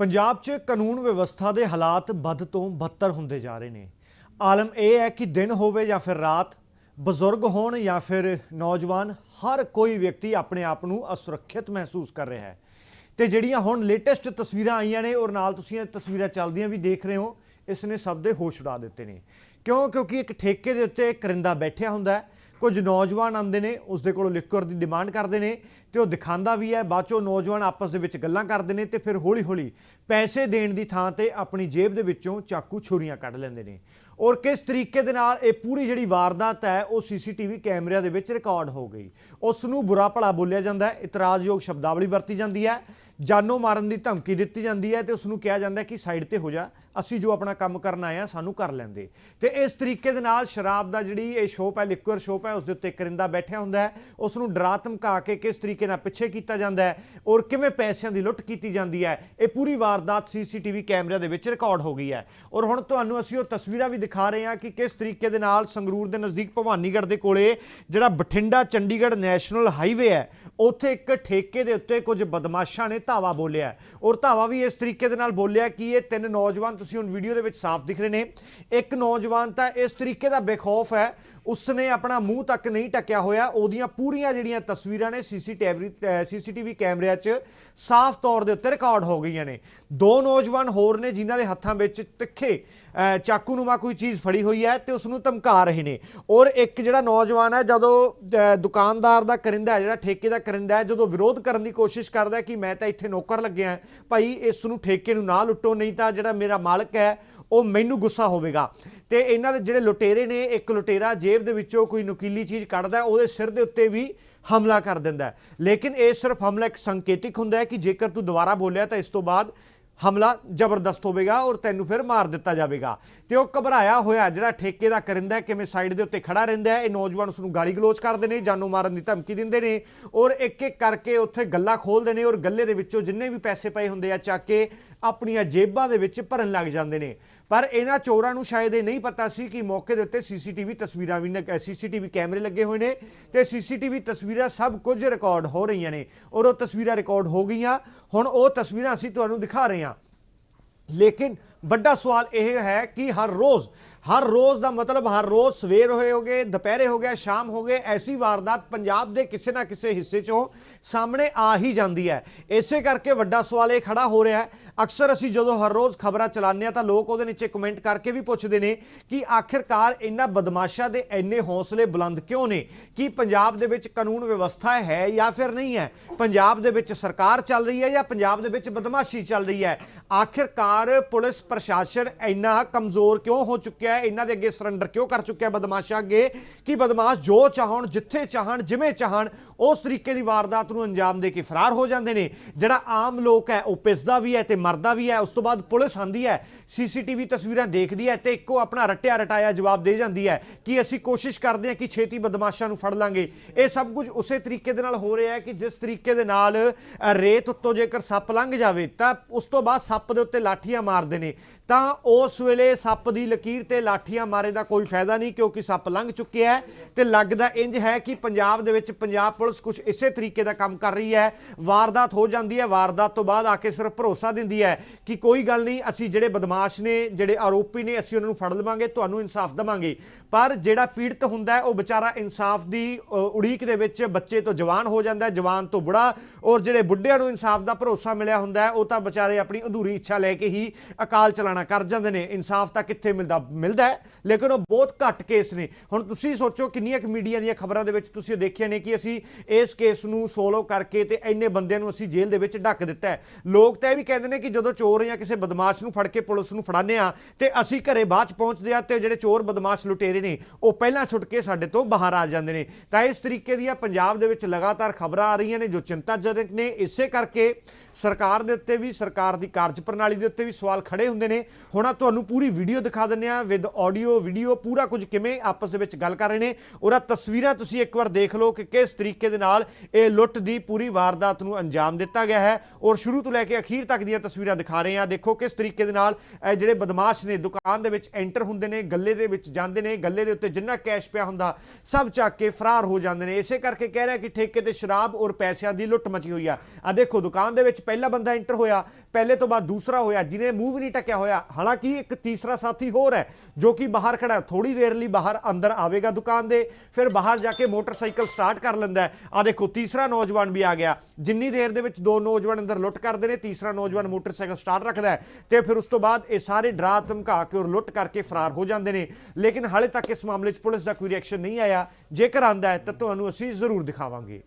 ਪੰਜਾਬ 'ਚ ਕਾਨੂੰਨ ਵਿਵਸਥਾ ਦੇ ਹਾਲਾਤ ਵੱਧ ਤੋਂ ਬੱਤਰ ਹੁੰਦੇ ਜਾ ਰਹੇ ਨੇ। ਆਲਮ ਇਹ ਹੈ ਕਿ ਦਿਨ ਹੋਵੇ ਜਾਂ ਫਿਰ ਰਾਤ, ਬਜ਼ੁਰਗ ਹੋਣ ਜਾਂ ਫਿਰ ਨੌਜਵਾਨ, ਹਰ ਕੋਈ ਵਿਅਕਤੀ ਆਪਣੇ ਆਪ ਨੂੰ ਅਸੁਰੱਖਿਅਤ ਮਹਿਸੂਸ ਕਰ ਰਿਹਾ ਹੈ। ਤੇ ਜਿਹੜੀਆਂ ਹੁਣ ਲੇਟੈਸਟ ਤਸਵੀਰਾਂ ਆਈਆਂ ਨੇ, ਔਰ ਨਾਲ ਤੁਸੀਂ ਇਹ ਤਸਵੀਰਾਂ ਚੱਲਦੀਆਂ ਵੀ ਦੇਖ ਰਹੇ ਹੋ, ਇਸ ਨੇ ਸਭ ਦੇ ਹੋਸ਼ ਉਡਾ ਦਿੱਤੇ ਨੇ। ਕਿਉਂ? ਕਿਉਂਕਿ ਇੱਕ ਠੇਕੇ ਦੇ ਉੱਤੇ ਕਰਿੰਦਾ ਬੈਠਿਆ ਹੁੰਦਾ ਹੈ ਕੁਝ ਨੌਜਵਾਨ ਆਉਂਦੇ ਨੇ ਉਸ ਦੇ ਕੋਲੋਂ ਲਿਕਵਰ ਦੀ ਡਿਮਾਂਡ ਕਰਦੇ ਨੇ ਤੇ ਉਹ ਦਿਖਾਉਂਦਾ ਵੀ ਹੈ। ਬਾਅਦ ਚੋਂ ਨੌਜਵਾਨ ਆਪਸ ਦੇ ਵਿੱਚ ਗੱਲਾਂ ਕਰਦੇ ਨੇ ਤੇ ਫਿਰ ਹੌਲੀ-ਹੌਲੀ ਪੈਸੇ ਦੇਣ ਦੀ ਥਾਂ ਤੇ ਆਪਣੀ ਜੇਬ ਦੇ ਵਿੱਚੋਂ ਚਾਕੂ ਛੁਰੀਆਂ ਕੱਢ ਲੈਂਦੇ ਨੇ। ਔਰ ਕਿਸ ਤਰੀਕੇ ਦੇ ਨਾਲ ਇਹ ਪੂਰੀ ਜਿਹੜੀ ਵਾਰਦਾਤ ਹੈ, ਉਹ ਸੀਸੀਟੀਵੀ ਕੈਮਰਿਆਂ ਦੇ ਵਿੱਚ ਰਿਕਾਰਡ ਹੋ ਗਈ। ਉਸ ਨੂੰ ਬੁਰਾ ਭਲਾ ਬੋਲਿਆ ਜਾਂਦਾ ਹੈ, ਇਤਰਾਜ਼ਯੋਗ ਸ਼ਬਦਾਵਲੀ ਵਰਤੀ ਜਾਂਦੀ ਹੈ। ਜਾਨੋਂ ਮਾਰਨ ਦੀ ਧਮਕੀ ਦਿੱਤੀ ਜਾਂਦੀ ਹੈ ਤੇ ਉਸ ਨੂੰ ਕਿਹਾ ਜਾਂਦਾ ਕਿ ਸਾਈਡ ਤੇ ਹੋ ਜਾ, ਅਸੀਂ ਜੋ ਆਪਣਾ ਕੰਮ ਕਰਨ ਆਏ ਆ ਸਾਨੂੰ ਕਰ ਲੈਂਦੇ। ਤੇ ਇਸ ਤਰੀਕੇ ਦੇ ਨਾਲ ਸ਼ਰਾਬ ਦਾ ਜਿਹੜੀ ਇਹ ਸ਼ੋਪ ਹੈ ਲਿਕੁਅਰ ਸ਼ੋਪ ਹੈ ਉਸ ਦੇ ਉੱਤੇ ਕਰਿੰਦਾ ਬੈਠਿਆ ਹੁੰਦਾ ਹੈ। ਉਸ ਨੂੰ ਡਰਾ ਧਮਕਾ ਕੇ ਕਿਸ ਤਰੀਕੇ ਨਾਲ ਪਿੱਛੇ ਕੀਤਾ ਜਾਂਦਾ ਹੈ ਔਰ ਕਿਵੇਂ ਪੈਸਿਆਂ ਦੀ ਲੁੱਟ ਕੀਤੀ ਜਾਂਦੀ ਹੈ, ਇਹ ਪੂਰੀ ਵਾਰਦਾਤ ਸੀਸੀਟੀਵੀ ਕੈਮਰਿਆਂ ਦੇ ਵਿੱਚ ਰਿਕਾਰਡ ਹੋ ਗਈ ਹੈ। ਔਰ ਹੁਣ ਤੁਹਾਨੂੰ ਅਸੀਂ ਉਹ ਤਸਵੀਰਾਂ ਵੀ ਦਿਖਾ ਰਹੇ ਹਾਂ ਕਿ ਕਿਸ ਤਰੀਕੇ ਦੇ ਨਾਲ ਸੰਗਰੂਰ ਦੇ ਨਜ਼ਦੀਕ ਭਵਾਨੀਗੜ੍ਹ ਦੇ ਕੋਲੇ ਜਿਹੜਾ ਬਠਿੰਡਾ ਚੰਡੀਗੜ੍ਹ ਨੈਸ਼ਨਲ ਹਾਈਵੇ ਹੈ, ਉੱਥੇ ਇੱਕ ਠੇਕੇ ਦੇ ਉੱਤੇ ਕੁਝ ਬਦਮਾਸ਼ਾਂ ਨੇ ਧਾਵਾ ਬੋਲਿਆ ਔਰ ਧਾਵਾ ਵੀ ਇਸ ਤਰੀਕੇ ਦੇ ਨਾਲ ਬੋਲਿਆ ਕਿ ਇਹ ਤਿੰਨ ਨੌਜਵਾਨ ਤੁਸੀਂ ਹੁਣ ਵੀਡੀਓ ਦੇ ਵਿੱਚ ਸਾਫ਼ ਦਿਖ ਰਹੇ ਨੇ। ਇੱਕ ਨੌਜਵਾਨ ਤਾਂ ਇਸ ਤਰੀਕੇ ਦਾ ਬੇਖੌਫ ਹੈ। ਉਸਨੇ ਆਪਣਾ ਮੂੰਹ ਤੱਕ ਨਹੀਂ ਟੱਕਿਆ ਹੋਇਆ। ਉਹਦੀਆਂ ਪੂਰੀਆਂ ਜਿਹੜੀਆਂ ਤਸਵੀਰਾਂ ਨੇ ਸੀਸੀਟੀਵੀ ਸੀਸੀਟੀਵੀ ਕੈਮਰਿਆਂ 'ਚ ਸਾਫ਼ ਤੌਰ ਦੇ ਉੱਤੇ ਰਿਕਾਰਡ ਹੋ ਗਈਆਂ ਨੇ। ਦੋ ਨੌਜਵਾਨ ਹੋਰ ਨੇ ਜਿਨ੍ਹਾਂ ਦੇ ਹੱਥਾਂ ਵਿੱਚ ਤਿੱਖੇ ਚਾਕੂ ਨੂਮਾ ਕੋਈ ਚੀਜ਼ ਫੜੀ ਹੋਈ ਹੈ ਤੇ ਉਸ ਨੂੰ ਧਮਕਾ ਰਹੇ ਨੇ। ਔਰ ਇੱਕ ਜਿਹੜਾ ਨੌਜਵਾਨ ਹੈ, ਜਦੋਂ ਦੁਕਾਨਦਾਰ ਦਾ ਕਰਿੰਦਾ ਹੈ, ਜਿਹੜਾ ਠੇਕੇ ਦਾ ਕਰਿੰਦਾ ਹੈ, ਜਦੋਂ ਵਿਰੋਧ ਕਰਨ ਦੀ ਕੋਸ਼ਿਸ਼ ਕਰਦਾ ਕਿ ਮੈਂ ਤਾਂ ਇੱਥੇ ਨੌਕਰ ਲੱਗਿਆ, ਭਾਈ ਇਸ ਨੂੰ ਠੇਕੇ ਨੂੰ ਨਾ ਲੁੱਟੋ, ਨਹੀਂ ਤਾਂ ਜਿਹੜਾ ਮੇਰਾ ਮਾਲਕ ਹੈ ਉਹ ਮੈਨੂੰ ਗੁੱਸਾ ਹੋਵੇਗਾ। ਤੇ ਇਹਨਾਂ ਦੇ ਜਿਹੜੇ ਲੁਟੇਰੇ ਨੇ, ਇੱਕ ਲੁਟੇਰਾ ਜੇਬ ਦੇ ਵਿੱਚੋਂ ਕੋਈ ਨੁਕੀਲੀ ਚੀਜ਼ ਕੱਢਦਾ ਉਹਦੇ ਸਿਰ ਦੇ ਉੱਤੇ ਵੀ ਹਮਲਾ ਕਰ ਦਿੰਦਾ ਲੇਕਿਨ ਇਹ ਸਿਰਫ ਹਮਲਾ ਇੱਕ ਸੰਕੇਤਿਕ ਹੁੰਦਾ ਹੈ ਕਿ ਜੇਕਰ ਤੂੰ ਦੁਬਾਰਾ ਬੋਲਿਆ ਤਾਂ ਇਸ ਤੋਂ ਬਾਅਦ ਹਮਲਾ ਜ਼ਬਰਦਸਤ ਹੋਵੇਗਾ ਔਰ ਤੈਨੂੰ ਫਿਰ ਮਾਰ ਦਿੱਤਾ ਜਾਵੇਗਾ। ਤੇ ਉਹ ਘਬਰਾਇਆ ਹੋਇਆ ਜਿਹੜਾ ਠੇਕੇ ਦਾ ਕਰਿੰਦਾ ਕਿਵੇਂ ਸਾਈਡ ਦੇ ਉੱਤੇ ਖੜਾ ਰਹਿੰਦਾ ਹੈ, ਇਹ ਨੌਜਵਾਨ ਉਸ ਨੂੰ ਗਾਲੀ ਗਲੋਚ ਕਰਦੇ ਨੇ, ਜਾਨੋਂ ਮਾਰਨ ਦੀ ਧਮਕੀ ਦਿੰਦੇ ਨੇ ਔਰ ਇੱਕ ਇੱਕ ਕਰਕੇ ਉੱਥੇ ਗੱਲਾਂ ਖੋਲਦੇ ਨੇ ਔਰ ਗੱਲੇ ਦੇ ਵਿੱਚੋਂ ਜਿੰਨੇ ਵੀ ਪੈਸੇ ਪਏ ਹੁੰਦੇ ਆ, ਚੱਕ ਕੇ ਆਪਣੀਆਂ ਜੇਬਾਂ ਦੇ ਵਿੱਚ ਭਰਨ ਲੱਗ ਜਾਂਦੇ ਨੇ। ਪਰ ਇਹਨਾਂ ਚੋਰਾਂ ਨੂੰ ਸ਼ਾਇਦ ਇਹ ਨਹੀਂ ਪਤਾ ਸੀ ਕਿ ਮੌਕੇ ਦੇ ਉੱਤੇ ਸੀਸੀਟੀਵੀ ਤਸਵੀਰਾਂ ਵੀ ਸੀਸੀਟੀਵੀ ਕੈਮਰੇ ਲੱਗੇ ਹੋਏ ਨੇ ਤੇ ਸੀਸੀਟੀਵੀ ਤਸਵੀਰਾਂ ਸਭ ਕੁਝ ਰਿਕਾਰਡ ਹੋ ਰਹੀਆਂ ਨੇ ਔਰ ਉਹ ਤਸਵੀਰਾਂ ਰਿਕਾਰਡ ਹੋ ਗਈਆਂ। ਹੁਣ ਉਹ ਤਸਵੀਰਾਂ ਅਸੀਂ ਤੁਹਾਨੂੰ ਦਿਖਾ ਰਹੇ ਹਾਂ। ਲੇਕਿਨ ਵੱਡਾ ਸਵਾਲ ਇਹ ਹੈ ਕਿ ਹਰ ਰੋਜ਼ ਹਰ ਰੋਜ਼ ਦਾ ਮਤਲਬ ਹਰ ਰੋਜ਼ ਸਵੇਰ ਹੋਏ ਹੋਗੇ, ਦੁਪਹਿਰੇ ਹੋ ਗਿਆ, ਸ਼ਾਮ ਹੋ ਗਏ, ਐਸੀ ਵਾਰਦਾਤ ਪੰਜਾਬ ਦੇ ਕਿਸੇ ਨਾ ਕਿਸੇ ਹਿੱਸੇ 'ਚੋਂ ਸਾਹਮਣੇ ਆ ਹੀ ਜਾਂਦੀ ਹੈ। ਇਸੇ ਕਰਕੇ ਵੱਡਾ ਸਵਾਲ ਇਹ ਖੜਾ ਹੋ ਰਿਹਾ ਹੈ। ਅਕਸਰ ਅਸੀਂ ਜਦੋਂ ਹਰ ਰੋਜ਼ ਖਬਰਾਂ ਚਲਾਉਂਦੇ ਆ ਤਾਂ ਲੋਕ ਉਹਦੇ ਨੀਚੇ ਕਮੈਂਟ ਕਰਕੇ ਵੀ ਪੁੱਛਦੇ ਨੇ ਕਿ ਆਖਿਰਕਾਰ ਇਹਨਾਂ ਬਦਮਾਸ਼ਾਂ ਦੇ ਇੰਨੇ ਹੌਸਲੇ ਬੁਲੰਦ ਕਿਉਂ ਨੇ? ਕਿ ਪੰਜਾਬ ਦੇ ਵਿੱਚ ਕਾਨੂੰਨ ਵਿਵਸਥਾ ਹੈ ਜਾਂ ਫਿਰ ਨਹੀਂ ਹੈ? ਪੰਜਾਬ ਦੇ ਵਿੱਚ ਸਰਕਾਰ ਚੱਲ ਰਹੀ ਹੈ ਜਾਂ ਪੰਜਾਬ ਦੇ ਵਿੱਚ ਬਦਮਾਸ਼ੀ ਚੱਲ ਰਹੀ ਹੈ? ਆਖਿਰਕਾਰ ਪੁਲਿਸ ਪ੍ਰਸ਼ਾਸਨ ਇੰਨਾ ਕਮਜ਼ੋਰ ਕਿਉਂ ਹੋ ਚੁੱਕਿਆ ਹੈ, ਇਹਨਾਂ ਦੇ ਅੱਗੇ ਸਰੈਂਡਰ ਕਿਉਂ ਕਰ ਚੁੱਕਿਆ ਬਦਮਾਸ਼ਾਂ ਅੱਗੇ? ਕਿ ਬਦਮਾਸ਼ ਜੋ ਚਾਹਣ, ਜਿੱਥੇ ਚਾਹਣ, ਜਿਵੇਂ ਚਾਹਣ, ਉਸ ਤਰੀਕੇ ਦੀ ਵਾਰਦਾਤ ਨੂੰ ਅੰਜਾਮ ਦੇ ਕੇ ਫਰਾਰ ਹੋ ਜਾਂਦੇ ਨੇ। ਜਿਹੜਾ ਆਮ ਲੋਕ ਹੈ, ਉਹ ਪਿਸਦਾ ਵੀ ਹੈ ਤੇ ਮਰਦਾ ਵੀ ਹੈ। ਉਸ ਤੋਂ ਬਾਅਦ ਪੁਲਿਸ ਆਂਦੀ ਹੈ, ਸੀਸੀਟੀਵੀ ਤਸਵੀਰਾਂ ਦੇਖਦੀ ਹੈ ਤੇ ਇੱਕੋ ਆਪਣਾ ਰਟਿਆ ਰਟਾਇਆ ਜਵਾਬ ਦੇ ਜਾਂਦੀ ਹੈ ਕਿ ਅਸੀਂ ਕੋਸ਼ਿਸ਼ ਕਰਦੇ ਹਾਂ ਕਿ ਛੇਤੀ ਬਦਮਾਸ਼ਾਂ ਨੂੰ ਫੜ ਲਾਂਗੇ। ਇਹ ਸਭ ਕੁਝ ਉਸੇ ਤਰੀਕੇ ਦੇ ਨਾਲ ਹੋ ਰਿਹਾ ਹੈ ਕਿ ਜਿਸ ਤਰੀਕੇ ਦੇ ਨਾਲ ਰੇਤ ਉੱਤੋਂ ਜੇਕਰ ਸੱਪ ਲੰਘ ਜਾਵੇ ਤਾਂ ਉਸ ਤੋਂ ਬਾਅਦ ਸੱਪ ਦੇ ਉੱਤੇ ਲਾਠੀਆਂ ਮਾਰਦੇ ਨੇ। ਤਾਂ ਉਸ ਵੇਲੇ ਸੱਪ ਦੀ ਲਕੀਰ ਤੇ ਲਾਠੀਆਂ ਮਾਰੇ ਦਾ ਕੋਈ ਫਾਇਦਾ ਨਹੀਂ ਕਿਉਂਕਿ ਸੱਪ ਲੰਘ ਚੁੱਕਿਆ ਹੈ ਤੇ ਲੱਗਦਾ ਇੰਜ ਹੈ ਕਿ ਪੰਜਾਬ ਦੇ ਵਿੱਚ ਪੰਜਾਬ ਪੁਲਿਸ ਕੁਝ ਇਸੇ ਤਰੀਕੇ ਦਾ ਕੰਮ ਕਰ ਰਹੀ ਹੈ। ਵਾਰਦਾਤ ਹੋ ਜਾਂਦੀ ਹੈ ਵਾਰਦਾਤ ਤੋਂ ਬਾਅਦ ਆ ਕੇ ਸਿਰਫ ਭਰੋਸਾ ਦਿੰਦੀ ਹੈ ਕਿ ਕੋਈ ਗੱਲ ਨਹੀਂ ਅਸੀਂ ਜਿਹੜੇ ਬਦਮਾਸ਼ ਨੇ ਜਿਹੜੇ ਆਰੋਪੀ ਨੇ ਅਸੀਂ ਉਹਨਾਂ ਨੂੰ ਫੜ ਲਵਾਂਗੇ ਤੁਹਾਨੂੰ ਇਨਸਾਫ ਦਵਾਂਗੇ। ਪਰ ਜਿਹੜਾ ਪੀੜਤ ਹੁੰਦਾ ਹੈ ਉਹ ਵਿਚਾਰਾ ਇਨਸਾਫ ਦੀ ਅ, ਉਡੀਕ ਦੇ ਵਿੱਚ ਬੱਚੇ ਤੋਂ ਜਵਾਨ ਹੋ ਜਾਂਦਾ ਹੈ ਜਵਾਨ ਤੋਂ ਬੁੜਾ ਔਰ ਜਿਹੜੇ ਬੁੱਢਿਆਂ ਨੂੰ ਇਨਸਾਫ ਦਾ ਭਰੋਸਾ ਮਿਲਿਆ ਹੁੰਦਾ ਹੈ ਉਹ ਤਾਂ ਵਿਚਾਰੇ ਆਪਣੀ ਅਧੂਰੀ ਇੱਛਾ ਲੈ ਕੇ ਹੀ ਅਕਾਲ ਚਲਾਣਾ ਕਰ ਜਾਂਦੇ ਨੇ। ਇਨਸਾਫ ਤਾਂ ਕਿੱਥੇ ਮਿਲਦਾ ਮਿਲਦਾ ਹੈ, ਲੇਕਿਨ ਉਹ ਬਹੁਤ ਘੱਟ ਕੇਸ ਨੇ। ਹੁਣ ਤੁਸੀਂ ਸੋਚੋ ਕਿੰਨੀਆਂ ਕੁ ਮੀਡੀਆ ਦੀਆਂ ਖਬਰਾਂ ਦੇ ਵਿੱਚ ਤੁਸੀਂ ਦੇਖਿਆ ਨੇ ਕਿ ਅਸੀਂ ਇਸ ਕੇਸ ਨੂੰ ਸੋਲੋ ਕਰਕੇ ਤੇ ਇੰਨੇ ਬੰਦਿਆਂ ਨੂੰ ਅਸੀਂ ਜੇਲ੍ਹ ਦੇ ਵਿੱਚ ਢੱਕ ਦਿੱਤਾ ਹੈ। ਲੋਕ ਤਾਂ ਇਹ ਵੀ ਕਹਿੰਦੇ ਨੇ ਕਿ ਜਦੋਂ ਚੋਰ ਜਾਂ ਕਿਸੇ ਬਦਮਾਸ਼ ਨੂੰ ਫੜ ਕੇ ਪੁਲਿਸ ਨੂੰ ਫੜਾਉਂਦੇ ਆ ਤੇ ਅਸੀਂ ਘਰੇ ਬਾਅਦ ਚ ਪਹੁੰਚਦੇ ਆ ਤੇ ਜਿਹੜੇ ਚੋਰ ਬਦਮਾਸ਼ ਲੁਟੇਰੇ ਨੇ, ਉਹ ਪਹਿਲਾਂ ਛੁੱਟ ਕੇ ਸਾਡੇ ਤੋਂ ਬਾਹਰ ਆ ਜਾਂਦੇ ਨੇ। ਤਾਂ ਇਸ ਤਰੀਕੇ ਦੀਆਂ ਪੰਜਾਬ ਦੇ ਵਿੱਚ ਲਗਾਤਾਰ ਖਬਰਾਂ ਆ ਰਹੀਆਂ ਨੇ ਜੋ ਚਿੰਤਾਜਨਕ ਨੇ। ਇਸੇ ਕਰਕੇ ਸਰਕਾਰ ਦੇ ਉੱਤੇ ਵੀ, ਸਰਕਾਰ ਦੀ ਕਾਰਜ ਪ੍ਰਣਾਲੀ ਦੇ ਉੱਤੇ ਵੀ ਸਵਾਲ ਖੜੇ ਹੁੰਦੇ ਨੇ। ਹੁਣ ਆ ਤੁਹਾਨੂੰ ਪੂਰੀ ਵੀਡੀਓ ਦਿਖਾ ਦਿੰਦੇ ਆ ਵਿਦ ਆਡੀਓ ਵੀਡੀਓ ਪੂਰਾ ਕੁਝ ਕਿਵੇਂ ਆਪਸ ਦੇ ਵਿੱਚ ਗੱਲ ਕਰ ਰਹੇ ਨੇ ਔਰ ਤਸਵੀਰਾਂ ਤੁਸੀਂ ਇੱਕ ਵਾਰ ਦੇਖ ਲਓ ਕਿ ਕਿਸ ਤਰੀਕੇ ਦੇ ਨਾਲ ਇਹ ਲੁੱਟ ਦੀ ਪੂਰੀ ਵਾਰਦਾਤ ਨੂੰ ਅੰਜਾਮ ਦਿੱਤਾ ਗਿਆ ਹੈ ਔਰ ਸ਼ੁਰੂ ਤੋਂ ਲੈ ਕੇ ਅਖੀਰ ਤੱਕ ਦੀਆਂ ਤਸਵੀਰਾਂ ਦਿਖਾ ਰਹੇ ਹਾਂ। ਦੇਖੋ ਕਿਸ ਤਰੀਕੇ ਦੇ ਨਾਲ ਜਿਹੜੇ ਬਦਮਾਸ਼ ਨੇ ਦੁਕਾਨ ਦੇ ਵਿੱਚ ਐਂਟਰ ਹੁੰਦੇ ਨੇ, ਗੱਲੇ ਦੇ ਵਿੱਚ ਜਾਂਦੇ ਨੇ, ਗੱਲੇ ਦੇ ਉੱਤੇ ਜਿੰਨਾ ਕੈਸ਼ ਪਿਆ ਹੁੰਦਾ, ਸਭ ਚੱਕ ਕੇ ਫਰਾਰ ਹੋ ਜਾਂਦੇ ਨੇ। ਇਸੇ ਕਰਕੇ ਕਹਿ ਰਿਹਾ ਕਿ ਠੇਕੇ ਤੇ ਸ਼ਰਾਬ ਔਰ ਪੈਸਿਆਂ ਦੀ ਲੁੱਟ ਮਚੀ ਹੋਈ ਆ। ਆ ਦੇਖੋ ਦੁਕਾਨ ਦੇ ਵਿੱਚ ਪਹਿਲਾ ਬੰਦਾ ਐਂਟਰ ਹੋਇਆ, ਪਹਿਲੇ ਤੋਂ ਬਾਅਦ ਦੂਸਰਾ ਹੋਇਆ, ਜਿਹਨੇ ਮੂੰਹ ਵੀ ਨਹੀਂ ਟਕਿਆ ਹੋਇਆ। ਹਾਲਾਂਕਿ ਇੱਕ ਤੀਸਰਾ ਸਾਥੀ ਹੋਰ ਹੈ ਜੋ ਕਿ ਬਾਹਰ ਖੜਾ ਹੈ। ਥੋੜੀ ਦੇਰ ਲਈ ਬਾਹਰ ਅੰਦਰ ਆਵੇਗਾ ਦੁਕਾਨ ਦੇ, ਫਿਰ ਬਾਹਰ ਜਾ ਕੇ ਮੋਟਰਸਾਈਕਲ ਸਟਾਰਟ ਕਰ ਲੈਂਦਾ ਹੈ। ਆ ਦੇਖੋ, ਤੀਸਰਾ ਨੌਜਵਾਨ ਵੀ ਆ ਗਿਆ। ਜਿੰਨੀ ਦੇਰ ਦੇ ਵਿੱਚ ਦੋ ਨੌਜਵਾਨ ਅੰਦਰ ਲੁੱਟ ਕਰਦੇ ਨੇ, ਤੀਸਰਾ ਨੌਜਵਾਨ ਮੋਟਰਸਾਈਕਲ ਸਟਾਰਟ ਰੱਖਦਾ ਹੈ ਤੇ ਫਿਰ ਉਸ ਤੋਂ ਬਾਅਦ ਇਹ ਸਾਰੇ ਡਰਾ ਧਮਕਾ ਕੇ ਔਰ ਲੁੱਟ ਕਰਕੇ ਫਰਾਰ ਹੋ ਜਾਂਦੇ ਨੇ। ਲੇਕਿਨ ਹਾਲੇ ਤੱਕ ਇਸ ਮਾਮਲੇ 'ਚ ਪੁਲਿਸ ਦਾ ਕੋਈ ਰਿਐਕਸ਼ਨ ਨਹੀਂ ਆਇਆ। ਜੇਕਰ ਆਂਦਾ ਹੈ ਤਾਂ ਤੁਹਾਨੂੰ ਅਸੀਂ ਜ਼ਰੂਰ ਦਿਖਾਵਾਂਗੇ।